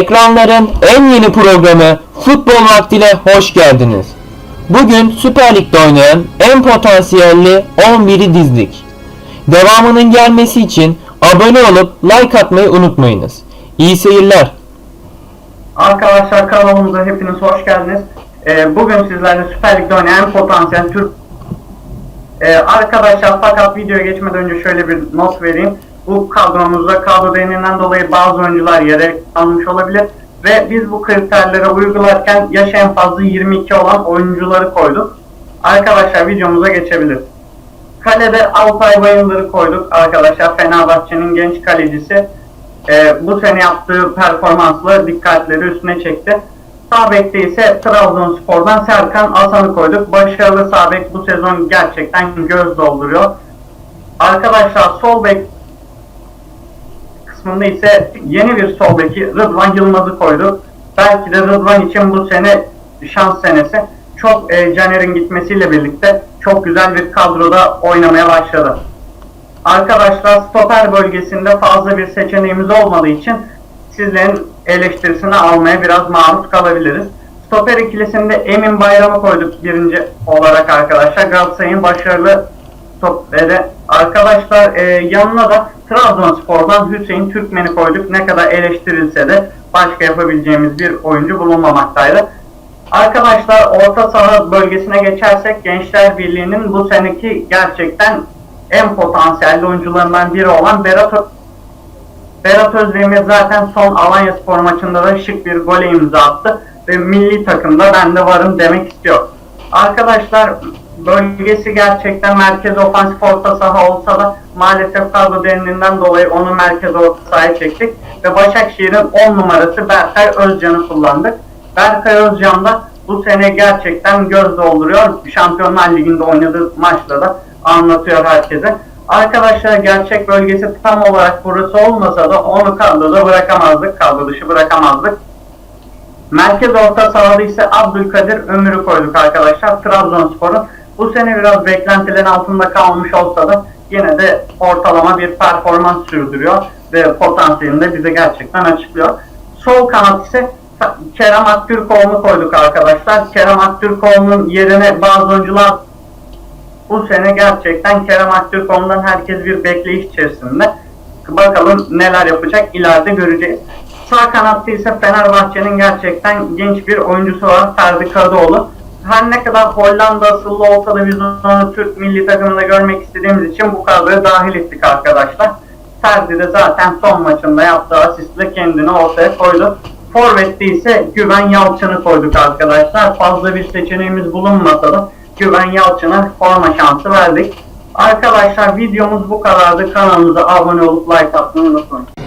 Ekranların en yeni programı Futbol Vakti'ne hoş geldiniz. Bugün Süper Lig'de oynayan en potansiyelli 11'i dizdik. Devamının gelmesi için abone olup like atmayı unutmayınız. İyi seyirler. Arkadaşlar kanalımıza hepiniz hoş geldiniz. Ee, bugün sizlerle Süper Lig'de oynayan potansiyel Türk Ee, arkadaşlar fakat videoya geçmeden önce şöyle bir not vereyim. Bu kadromuzda kadro değininden dolayı bazı oyuncular yere almış olabilir ve biz bu kriterlere uygularken yaş en fazla 22 olan oyuncuları koyduk. Arkadaşlar videomuza geçebiliriz. Kalede Altay Bayındır'ı koyduk arkadaşlar. Fenerbahçe'nin genç kalecisi. Ee, bu sene yaptığı performansla dikkatleri üstüne çekti. Sağ bekte ise Trabzonspor'dan Serkan Asan'ı koyduk. Başarılı sağ bu sezon gerçekten göz dolduruyor. Arkadaşlar sol bek kısmında ise yeni bir sol beki Rıdvan Yılmaz'ı koyduk. Belki de Rıdvan için bu sene şans senesi. Çok e, Caner'in gitmesiyle birlikte çok güzel bir kadroda oynamaya başladı. Arkadaşlar stoper bölgesinde fazla bir seçeneğimiz olmadığı için sizlerin eleştirisini almaya biraz maruz kalabiliriz. Stoper ikilisinde Emin Bayram'ı koyduk birinci olarak arkadaşlar. Galatasaray'ın başarılı stoperi. Arkadaşlar e, yanına da Trabzonspor'dan Hüseyin Türkmen'i koyduk. Ne kadar eleştirilse de başka yapabileceğimiz bir oyuncu bulunmamaktaydı. Arkadaşlar orta saha bölgesine geçersek Gençler Birliği'nin bu seneki gerçekten en potansiyelli oyuncularından biri olan Berat Berat Özdemir zaten son Alanya Spor maçında da şık bir gole imza attı ve milli takımda ben de varım demek istiyor. Arkadaşlar bölgesi gerçekten merkez ofansif orta saha olsa da maalesef kadro derinliğinden dolayı onu merkez orta sahaya çektik ve Başakşehir'in 10 numarası Berkay Özcan'ı kullandık. Berkay Özcan da bu sene gerçekten göz dolduruyor. Şampiyonlar Ligi'nde oynadığı maçta da anlatıyor herkese. Arkadaşlar gerçek bölgesi tam olarak burası olmasa da onu kadroda bırakamazdık, kadro dışı bırakamazdık. Merkez orta sahada ise Abdülkadir Ömür'ü koyduk arkadaşlar. Trabzonspor'un bu sene biraz beklentilerin altında kalmış olsa da yine de ortalama bir performans sürdürüyor ve potansiyelini de bize gerçekten açıklıyor. Sol kanat ise Kerem Aktürkoğlu'nu koyduk arkadaşlar. Kerem Aktürkoğlu'nun yerine bazı oyuncular bu sene gerçekten Kerem Aktürkoğlu'ndan herkes bir bekleyiş içerisinde. Bakalım neler yapacak ileride göreceğiz. Sağ kanatta ise Fenerbahçe'nin gerçekten genç bir oyuncusu var Ferdi Kadıoğlu. Her ne kadar Hollanda asıllı olsa da biz onu Türk milli takımında görmek istediğimiz için bu kadroya dahil ettik arkadaşlar. Ferdi de zaten son maçında yaptığı asistle kendini ortaya koydu. Forvet'te ise Güven Yalçın'ı koyduk arkadaşlar. Fazla bir seçeneğimiz bulunmasa da Güven Yalçın'a forma şansı verdik. Arkadaşlar videomuz bu kadardı. Kanalımıza abone olup like atmayı unutmayın.